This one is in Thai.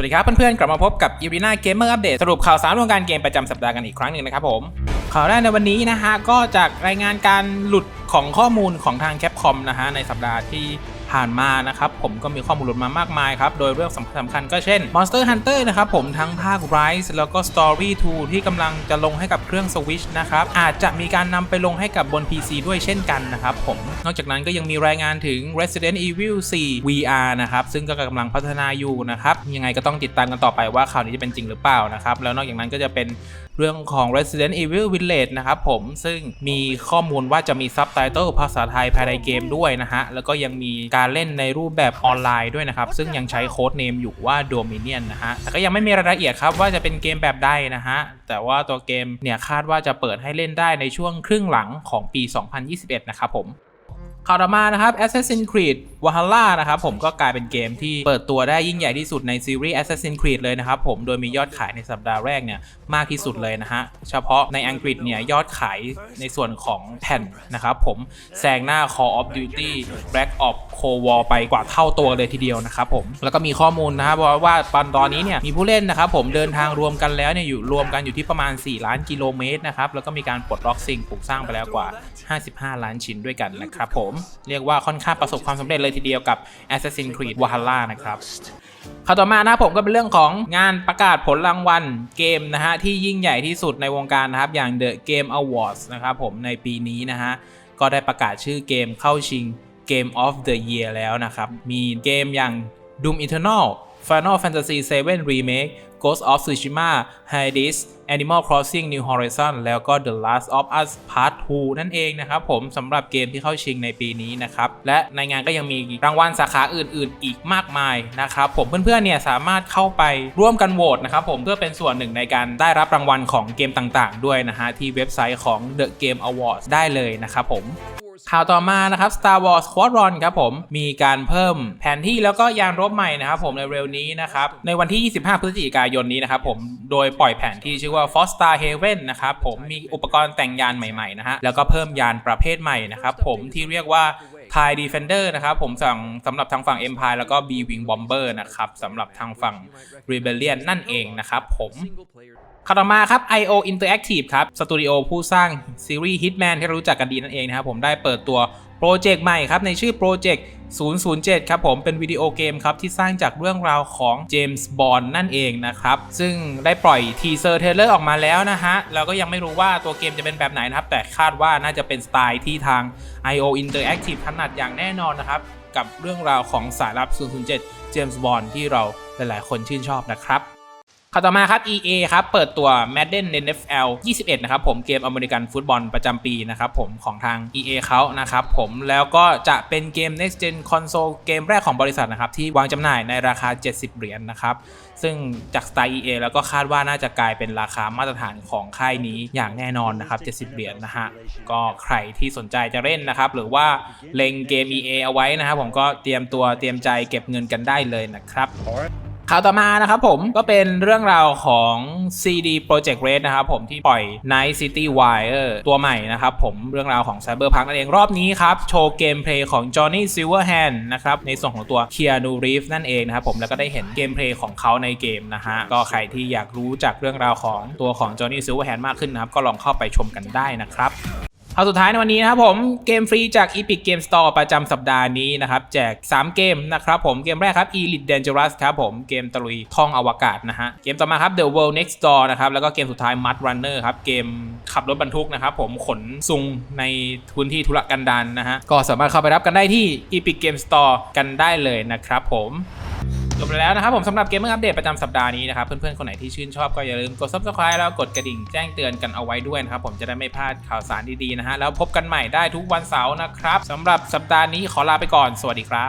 วัสดีครับเพื่อนๆ กลับมาพบกับยูบิน่าเกมเมอร์อัปเดตสรุปข่าวสารวงการเกมประจำสัปดาห์กันอีกครั้งหนึ่งนะครับผม ข่าวแรกในวันนี้นะฮะ ก็จากรายงานการหลุดของข้อมูลของทางแคปคอมนะฮะ ในสัปดาห์ที่ ผ่านมานะครับผมก็มีข้อมูลหลุดมามากมายครับ โดยเรื่องสำคัญสำคัญก็เช่น Monster Hunter นะครับผมทั้งภาค Rise แล้วก็ Story 2 ที่กำลังจะลงให้กับเครื่อง Switch นะครับอาจจะมีการนำไปลงให้กับบน PC ด้วยเช่นกันนะครับผมนอกจากนั้นก็ยังมีรายงานถึง Resident Evil 4 VR นะครับซึ่งก็กำลังพัฒนาอยู่นะครับยังไงก็ต้องติดตามกันต่อไปว่าข่าวนี้จะเป็นจริงหรือเปล่านะครับแล้วนอกจากนั้นก็จะเป็นเรื่องของ Resident Evil Village นะครับผมซึ่งมีข้อมูลว่าจะมีซับไตเติลภาษาไทยภายในเกมด้วยนะฮะแล้วก็ยังมีการเล่นในรูปแบบออนไลน์ด้วยนะครับ ซึ่งยังใช้โค้ดเนมอยู่ว่า Dominion นะฮะ แต่ก็ยังไม่มีรายละเอียดครับว่าจะเป็นเกมแบบใดนะฮะ แต่ว่าตัวเกมเนี่ยคาดว่าจะเปิดให้เล่นได้ในช่วงครึ่งหลังของปี 2021 นะครับผม ข่าวต่อมานะครับ Assassin's Creed Valhalla นะครับผมก็กลายเป็นเกมที่เปิดตัวได้ยิ่งใหญ่ที่สุดในซีรีส์ Assassin's Creed เลยนะครับผมโดยมียอดขายในสัปดาห์แรกเนี่ยมากที่สุดเลยนะฮะ เฉพาะในอังกฤษเนี่ยยอดขายในส่วนของแผ่นนะครับผมแซงหน้า Call of Duty Black Ops Cold War ไปกว่าเท่าตัวเลยทีเดียวนะครับผมแล้วก็มีข้อมูลนะครับว่าว่าตอนนี้เนี่ยมีผู้เล่นนะครับผมเดินทางรวมกันแล้วเนี่ยอยู่รวมกันอยู่ที่ประมาณ 4 ล้านกิโลเมตรนะครับแล้วก็มีการปลดล็อกสิ่งปลูกสร้างไปแล้วกว่า 55 ล้านชิ้นด้วยกันนะครับผมเรียกว่าค่อนข้างประสบความสำเร็จเลยทีเดียวกับ Assassin's Creed Valhalla นะครับข่าวต่อมานะผมก็เป็นเรื่องของงานประกาศผลรางวัลเกมนะฮะที่ยิ่งใหญ่ที่สุดในวงการนะครับ อย่าง The Game Awards นะครับผมในปีนี้นะฮะก็ได้ประกาศชื่อเกมเข้าชิง Game of the Year แล้วนะครับ มีเกมอย่าง Doom Eternal Final Fantasy 7 Remake Ghost of Tsushima Hades Animal Crossing New Horizon แล้วก็ The Last of Us Part 2 นั่นเองนะครับผมสำหรับเกมที่เข้าชิงในปีนี้นะครับ และในงานก็ยังมีรางวัลสาขาอื่น ๆ อีกมากมายนะครับผมเพื่อนๆเนี่ยสามารถเข้าไปร่วมกันโหวตนะครับผมเพื่อเป็นส่วนหนึ่งในการได้รับรางวัลของเกมต่างๆ ด้วยนะฮะที่เว็บไซต์ของ The Game Awards ได้เลยนะครับผมข่าวต่อมานะครับ Star Wars Squadron ครับผม มีการเพิ่มแผนที่แล้วก็ยานรบใหม่นะครับผมในเร็วนี้นะครับ ในวันที่ 25 พฤศจิกายนนี้นะครับผม โดยปล่อยแผนที่ชื่อว่า f o s t a r Haven นะครับผมมีอุปกรณ์แต่งยานใหม่ๆนะฮะแล้วก็เพิ่มยานประเภทใหม่นะครับผมที่เรียกว่า TIE Defender นะครับผมสั่งสำหรับทางฝั่ง Empire แล้วก็ B Wing Bomber นะครับสำหรับทางฝั่ง Rebellion นั่นเองนะครับผมข่าวต่อมาครับ IO Interactive ครับสตูดิโอผู้สร้างซีรีส์ Hitman ที่เรารู้จักกันดีนั่นเองนะครับผมได้เปิดตัว โปรเจกต์ใหม่ครับในชื่อโปรเจกต์007 ครับผมเป็นวิดีโอเกมครับที่สร้างจากเรื่องราวของเจมส์บอนด์นั่นเองนะครับ ซึ่งได้ปล่อยทีเซอร์เทเลอร์ออกมาแล้วนะฮะแล้วก็ยังไม่รู้ว่าตัวเกมจะเป็นแบบไหนนะครับ แต่คาดว่าน่าจะเป็นสไตล์ที่ทาง IO Interactive ถนัดอย่างแน่นอนนะครับ กับเรื่องราวของสายลับ 007 เจมส์บอนด์ที่เราหลายๆ คนชื่นชอบนะครับ ข่าวต่อมาครับ EA ครับ เปิดตัว Madden NFL 21 นะครับผมเกมอเมริกันฟุตบอลประจำปีนะครับผมของทาง EA เขานะครับผมแล้วก็จะเป็นเกม Next Gen Console เกมแรกของบริษัทนะครับ ที่วางจำหน่ายในราคา 70 เหรียญนนะครับ ซึ่งจากสไตล์ EA แล้วก็คาดว่าน่าจะกลายเป็นราคามาตรฐานของค่ายนี้อย่างแน่นอนนะครับ 70 เหรียญนะฮะก็ใครที่สนใจจะเล่นนะครับหรือว่าเล็งเกม EA เอาไว้นะครับผมก็เตรียมตัวเตรียมใจเก็บเงินกันได้เลยนะครับ ข่าวต่อมานะครับผมก็เป็นเรื่องราวของ CD Projekt Red นะครับผมที่ปล่อย Night City Wire ตัวใหม่นะครับผมเรื่องราวของ Cyberpunk นั่นเองรอบนี้ครับ โชว์เกมเพลย์ของ Johnny Silverhand นะครับในส่วนของตัว Keanu Reeves นั่นเองนะครับผมแล้วก็ได้เห็นเกมเพลย์ของเขาในเกมนะฮะก็ใครที่อยากรู้จากเรื่องราวของตัวของ Johnny Silverhand มากขึ้นนะครับก็ลองเข้าไปชมกันได้นะครับ เอาสุดท้ายในวันนี้นะครับผมเกมฟรีจาก Epic Game Store ประจำสัปดาห์นี้นะครับแจก 3 เกมนะครับผมเกมแรกครับ Elite Dangerous ครับผมเกมตะลุยท่องอวกาศนะฮะเกมต่อมาครับ The World Next Door นะครับแล้วก็เกมสุดท้าย Mud Runner ครับเกมขับรถบรรทุกนะครับผมขนซุงในพื้นที่ธุรกันดารนนะฮะก็สามารถเข้าไปรับกันได้ที่ Epic Game Store กันได้เลยนะครับผม จบไปแล้วนะครับผมสำหรับเกมเมอร์อัปเดตประจำสัปดาห์นี้นะครับเพื่อนๆ คนไหนที่ชื่นชอบก็อย่าลืมกด subscribe แล้วกดกระดิ่งแจ้งเตือนกันเอาไว้ด้วยนะครับผมจะได้ไม่พลาดข่าวสารดีๆนะฮะแล้วพบกันใหม่ได้ทุกวันเสาร์นะครับสำหรับสัปดาห์นี้ขอลาไปก่อนสวัสดีครับ